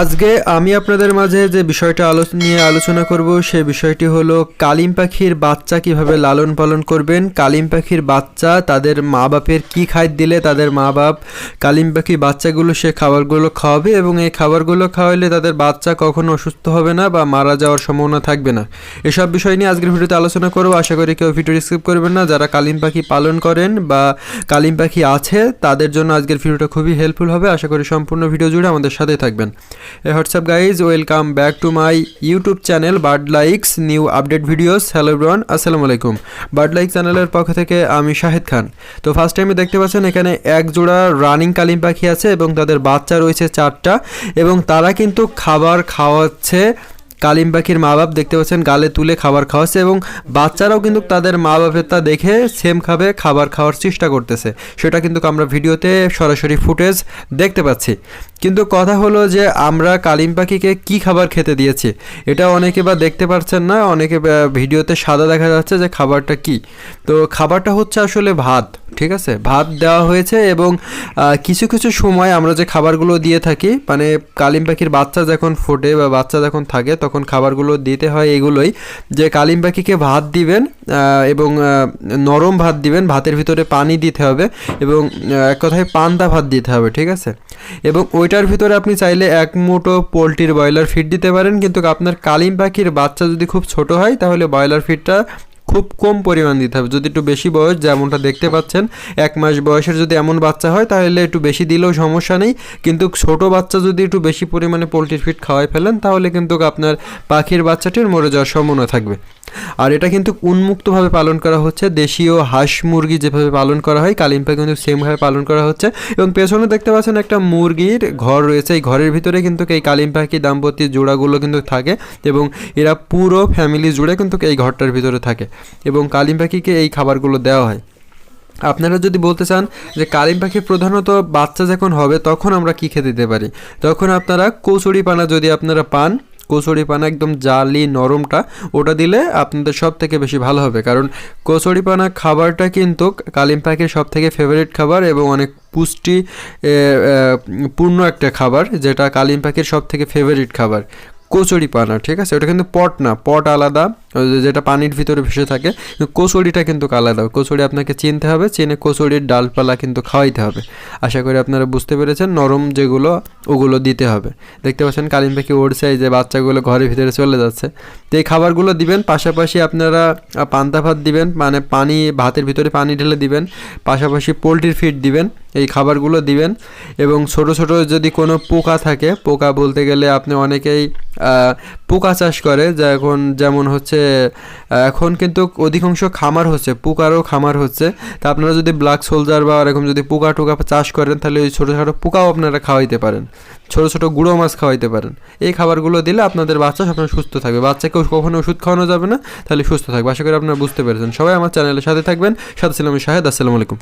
আজকে আমি আপনাদের মাঝে যে বিষয়টা নিয়ে আলোচনা করব সে বিষয়টি হলো কালিম পাখির বাচ্চা কীভাবে লালন পালন করবেন? কালিম পাখির বাচ্চা তাদের মা বাপের কি খাদ্য দিলে তাদের মা বাপ কালিম পাখি বাচ্চাগুলো সে খাবারগুলো খাওয়াবে এবং এই খাবারগুলো খাওয়াইলে তাদের বাচ্চা কখনো অসুস্থ হবে না বা মারা যাওয়ার সম্ভাবনা থাকবে না। এসব বিষয় নিয়ে আজকের ভিডিওতে আলোচনা করব। আশা করি কেউ ভিডিও স্কিপ করবেন না। যারা কালিম পাখি পালন করেন বা কালিম পাখি আছে, তাদের জন্য আজকের ভিডিওটা খুবই হেল্পফুল হবে। আশা করি সম্পূর্ণ ভিডিও জুড়ে আমাদের সাথে থাকবেন। WhatsApp guys welcome back to my YouTube channel bird likes new update videos hello ব্রন আসসালামু আলাইকুম বার্ড লাইক চ্যানেলের পক্ষ থেকে আমি শাহেদ খান। তো ফার্স্ট টাইমে দেখতে পাচ্ছেন, এখানে এক জোড়া রানিং কালিম পাখি আছে এবং তাদের বাচ্চা রয়েছে চারটা এবং তারা কিন্তু খাবার খাওয়াচ্ছে কালিম পাখির মা বাপ দেখতে পাচ্ছেন গালে তুলে খাবার খাওয়াচ্ছে এবং বাচ্চারাও কিন্তু তাদের মা বাপের তা দেখে সেম খাবে খাবার খাওয়ার চেষ্টা করতেছে। সেটা কিন্তু আমরা ভিডিওতে সরাসরি ফুটেজ দেখতে পাচ্ছি। কিন্তু কথা হলো যে আমরা কালিম পাখিকে কী খাবার খেতে দিয়েছি? এটা অনেকে বা দেখতে পাচ্ছেন না, অনেকে ভিডিওতে সাদা দেখা যাচ্ছে যে খাবারটা কি? তো খাবারটা হচ্ছে আসলে ভাত। ঠিক আছে? ভাত দেওয়া হয়েছে এবং কিছু কিছু সময় আমরা যে খাবারগুলো দিয়ে থাকি মানে কালিম পাখির বাচ্চা যখন ফোটে বা বাচ্চা যখন থাকে, তখন খাবারগুলো দিতে হয় এগুলোই। যে কালিম পাখিকে ভাত দিবেন এবং নরম ভাত দিবেন, ভাতের ভিতরে পানি দিতে হবে এবং এক কথায় পান্তা ভাত দিতে হবে, ঠিক আছে? এবং ওইটার ভিতরে আপনি চাইলে এক মুঠো পোলট্রির ব্রয়লার ফিড দিতে পারেন, কিন্তু আপনার কালিম পাখির বাচ্চা যদি খুব ছোট হয়, তাহলে ব্রয়লার ফিডটা খুব কম পরিমাণ দিতে হবে। যদি একটু বেশি বয়স, যেমনটা দেখতে পাচ্ছেন, এক মাস বয়সের যদি এমন বাচ্চা হয়, তাহলে একটু বেশি দিলেও সমস্যা নেই। কিন্তু ছোট বাচ্চা যদি একটু বেশি পরিমাণে পোলট্রির ফিড খাওয়াই ফেলেন, তাহলে কিন্তু আপনার পাখির বাচ্চাটির মরে যাওয়ার সম্ভাবনা থাকবে। আর এটা কিন্তু উন্মুক্তভাবে পালন করা হচ্ছে। দেশীয় হাঁস মুরগি যেভাবে পালন করা হয় কালিম পাখি কিন্তু সেমভাবে পালন করা হচ্ছে। এবং পেছনে দেখতে পাচ্ছেন একটা মুরগির ঘর রয়েছে। এই ঘরের ভিতরে কিন্তু এই কালিম পাখি দাম্পত্য জোড়াগুলো কিন্তু থাকে এবং এরা পুরো ফ্যামিলি জুড়ে কিন্তু এই ঘরটার ভিতরে থাকে এবং কালিম পাখিকে এই খাবারগুলো দেওয়া হয়। আপনারা যদি বলতে চান যে কালিম পাখি প্রধানত বাচ্চা যখন হবে, তখন আমরা কি খেতে দিতে পারি? তখন আপনারা কচুরি পানা যদি আপনারা পান কচুরি পানা একদম জালি নরমটা, ওটা দিলে আপনাদের সব থেকে বেশি ভালো হবে। কারণ কচুরি পানা খাবারটা কিন্তু কালিম পাখির সব থেকে ফেভারিট খাবার এবং অনেক পুষ্টি পূর্ণ একটা খাবার, যেটা কালিম পাখির সব থেকে ফেভারিট খাবার। কচুরি পানা ঠিক আছে? ওটা কিন্তু পট না, পট আলাদা। যেটা পানির ভিতরে ভেসে থাকে কচুরিটা কিন্তু আলাদা। কচুরি আপনাকে চিনতে হবে, চিনে কচুরির ডালপালা কিন্তু খাওয়াইতে হবে। আশা করি আপনারা বুঝতে পেরেছেন, নরম যেগুলো, ওগুলো দিতে হবে। দেখতে পাচ্ছেন কালিম পাখি ওড়ছে, এই যে বাচ্চাগুলো ঘরের ভিতরে চলে যাচ্ছে। তো এই খাবারগুলো দিবেন, পাশাপাশি আপনারা পান্তা ভাত দিবেন মানে পানি, ভাতের ভিতরে পানি ঢেলে দিবেন, পাশাপাশি পোলট্রির ফিড দিবেন, এই খাবারগুলো দিবেন। এবং ছোট ছোট যদি কোনো পোকা থাকে, পোকা বলতে গেলে আপনি অনেকেই পোকা চাষ করে, যা এখন যেমন হচ্ছে এখন কিন্তু অধিকাংশ খামার হচ্ছে, পোকারও খামার হচ্ছে। তা আপনারা যদি ব্ল্যাক সোলজার বা এরকম যদি পোকা টোকা চাষ করেন, তাহলে ওই ছোটো ছোটো পোকাও আপনারা খাওয়াইতে পারেন। ছোটো ছোটো গুঁড়ো মাছ খাওয়াইতে পারেন। এই খাবারগুলো দিলে আপনাদের বাচ্চা সবসময় সুস্থ থাকবে। বাচ্চাকেও কখনো ওষুধ খাওয়ানো যাবে না, তাহলে সুস্থ থাকবে। আশা করি আপনারা বুঝতে পেরেছেন। সবাই আমার চ্যানেলের সাথে থাকবেন। সাথে ছিলাম শাহেদ, আসসালামু আলাইকুম।